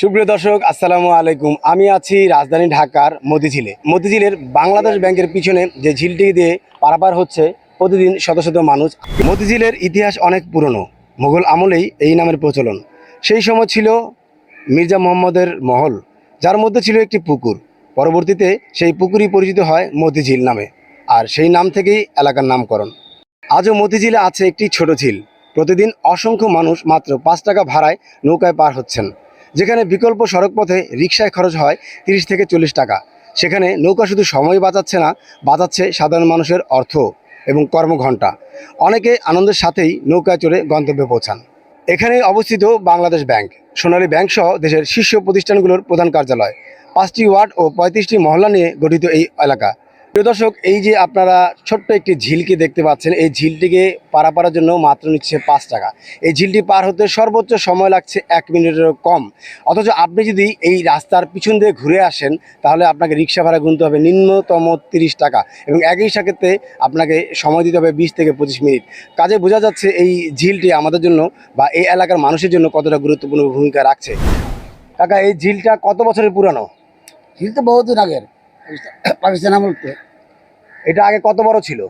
সুপ্রিয় দর্শক, আসসালামু আলাইকুম। আমি আছি রাজধানী ঢাকার মতিঝিলে। মতিঝিলের বাংলাদেশ ব্যাংকের পিছনে যে ঝিলটি দিয়ে পারাপার হচ্ছে, প্রতিদিন শত শত মানুষ। মতিঝিলের ইতিহাস অনেক পুরনো। মুঘল আমলেই এই নামের প্রচলন। সেই সময় ছিল মির্জা মোহাম্মদের মহল, যার মধ্যে ছিল একটি পুকুর। পরবর্তীতে সেই পুকুরই পরিচিত হয় মতিঝিল নামে, আর সেই নাম থেকেই এলাকার নামকরণ। আজও মতিঝিলে আছে একটি ছোট ঝিল। প্রতিদিন অসংখ্য মানুষ মাত্র পাঁচ টাকা ভাড়ায় নৌকায় পার হচ্ছেন। যেখানে বিকল্প সড়ক পথে রিক্সায় খরচ হয় তিরিশ থেকে চল্লিশ টাকা। সেখানে নৌকা শুধু সময় বাঁচাচ্ছে না, বাঁচাচ্ছে সাধারণ মানুষের অর্থ এবং কর্মঘণ্টা। অনেকে আনন্দের সাথেই নৌকায় চড়ে গন্তব্যে পৌঁছান। এখানে অবস্থিত বাংলাদেশ ব্যাংক। সোনালী ব্যাংক সহ দেশের শীর্ষ প্রতিষ্ঠানগুলোর প্রধান কার্যালয়। পাঁচটি ওয়ার্ড ও পঁয়ত্রিশটি মহল্লা নিয়ে গঠিত এই এলাকা। প্রিয় দর্শক, এই যে আপনারা ছোট্ট একটি ঝিলকে দেখতে পাচ্ছেন, এই ঝিলটিকে পারাপারের জন্য মাত্র নিচ্ছে পাঁচ টাকা। এই ঝিলটি পার হতে সর্বোচ্চ সময় লাগছে এক মিনিটেরও কম। অথচ আপনি যদি এই রাস্তার পিছন দিয়ে ঘুরে আসেন, তাহলে আপনাকে রিক্সা ভাড়া গুনতে হবে নিম্নতম তিরিশ টাকা এবং একই সাথে আপনাকে সময় দিতে হবে বিশ থেকে পঁচিশ মিনিট। কাজে বোঝা যাচ্ছে এই ঝিলটি আমাদের জন্য বা এই এলাকার মানুষের জন্য কতটা গুরুত্বপূর্ণ ভূমিকা রাখছে। কাকা, এই ঝিলটা কত বছরের পুরানো? ঝিল তো বহুদিন আগের। পাকিস্তান আমল তো এটা আগে কত বড় ছিল?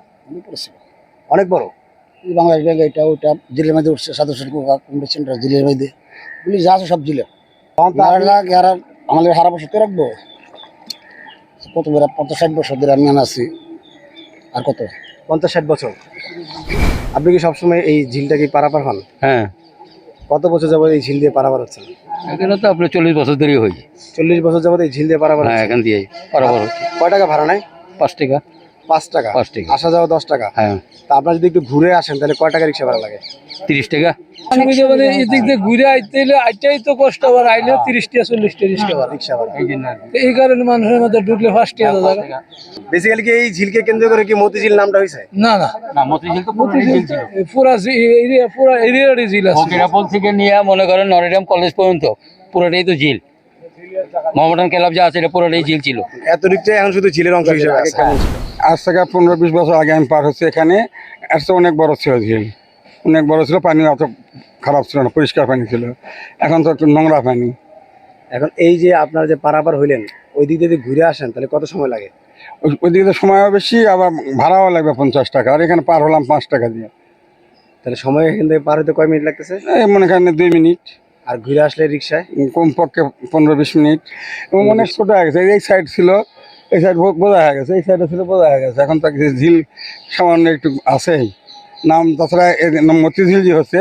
অনেক বড় এই বাংলাদেশ ব্যাংক এটা ওইটা জেলের মধ্যে উঠছে সদস্য কংগ্রেস সেন্টার জেলের মধ্যে। পুলিশ যা আছে সব জেলে। আমাদের হারা বছর তো রাখব। কত বেড়া পঞ্চাশ ষাট বছর ধরে আমি আনা আছি। আর কত? পঞ্চাশ ষাট বছর। আপনি কি সবসময় এই ঝিলটা কি পারাপার হন? হ্যাঁ। কত বছর যাবত এই ঝিল দিয়ে পারাপার হচ্ছে এখানে তো আপনার চল্লিশ বছর ধরেই হয়েছে। চল্লিশ বছর যাবত এই ঝিল দিয়ে পারাপার হ্যাঁ এখান দিয়ে হচ্ছে। কয় টাকা ভাড়া নেয়? পাঁচ টাকা। পাঁচ টাকা। পাঁচ টাকা। আসা যাওয়া দশ টাকা। হ্যাঁ। তা আপনার যদি একটু ঘুরে আসেন তাহলে কয় টাকা রিক্সা ভাড়া লাগে? তিরিশ টাকা। সুবিধা মানে এদিক দিয়ে ঘুরে আইতে হলে আইটাই তো কষ্ট আবার আইলে তিরিশ টাকা চল্লিশ টাকা রিক্সা ভাড়া। রিক্সা ভাড়া। এই কারণে মানুষের মধ্যে ঢুকলে ফার্স্ট টাকা জায়গা বেসিক্যালি কি এই ঝিলকে কেন্দ্র করে কি মতিঝিল নামটা হয়েছে না না। না মতিঝিল তো এই পুরা এরিয়া পুরা এরিয়ারই জিল আছে। ফকিরাপুল থেকে নিয়ে মনে করেন নরেডাম কলেজ পর্যন্ত পুরোটাই তো ঝিল। মোহামেডান ক্লাব যা আছে এটা পুরোটাই ঝিল ছিল। এত দিকটাই এখন শুধু ঝিলের অংশ হিসেবে আছে। আজ থেকে পনেরো বিশ বছর আগে আমি পার হচ্ছি এখানে। চেয়ে অনেক বড় ছিল ঝিল। অনেক বড় ছিল পানি অত খারাপ ছিল না পরিষ্কার পানি ছিল। এখন তো একটু নোংরা পানি। এখন এই যে আপনারা যে পারাপার হইলেন ওই দিক দিয়ে যদি ঘুরে আসেন তাহলে কত সময় লাগে? ওই- ওইদিকে তো সময়ও বেশি আবার ভাড়াও লাগবে পঞ্চাশ টাকা। আর এখানে পার হলাম পাঁচ টাকা দিয়ে। তাহলে সময় এখান থেকে পার হতে কয় মিনিট লাগতেছে? মনে করেন দুই মিনিট। আর ঘুরে আসলে রিক্সায়? কমপক্ষে পনেরো বিশ মিনিট। এবং অনেক ছোটো হয়ে গেছে এই সাইড ছিল। এই সাইড বোঝা হয়ে গেছে, এই সাইডে ছিল বোঝা হয়ে গেছে। এখন তো ঝিল সামান্য একটু আছেই। নাম, তাছাড়া মতিঝিল যে হচ্ছে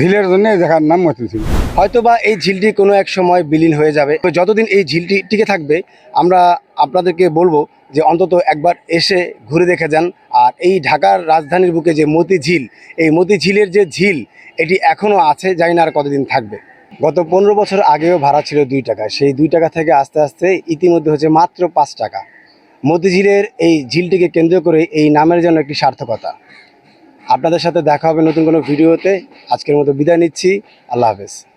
ঝিলের জন্য দেখার নাম মতিঝিল। হয়তোবা এই ঝিলটি কোনো এক সময় বিলীন হয়ে যাবে। তো যতদিন এই ঝিলটি টিকে থাকবে, আমরা আপনাদেরকে বলব যে অন্তত একবার এসে ঘুরে দেখে যান। আর এই ঢাকার রাজধানীর বুকে যে মতি ঝিল এই মতি ঝিলের যে ঝিল, এটি এখনও আছে, জানি না আর কতদিন থাকবে। গত পনেরো বছর আগেও ভাড়া ছিল দুই টাকা। সেই দুই টাকা থেকে আস্তে আস্তে ইতিমধ্যে হচ্ছে মাত্র পাঁচ টাকা। মতিঝিলের এই ঝিলটিকে কেন্দ্র করে এই নামের জন্য একটি সার্থকতা। আপনাদের সাথে দেখা হবে নতুন কোনো ভিডিওতে। আজকের মতো বিদায় নিচ্ছি। আল্লাহ হাফেজ।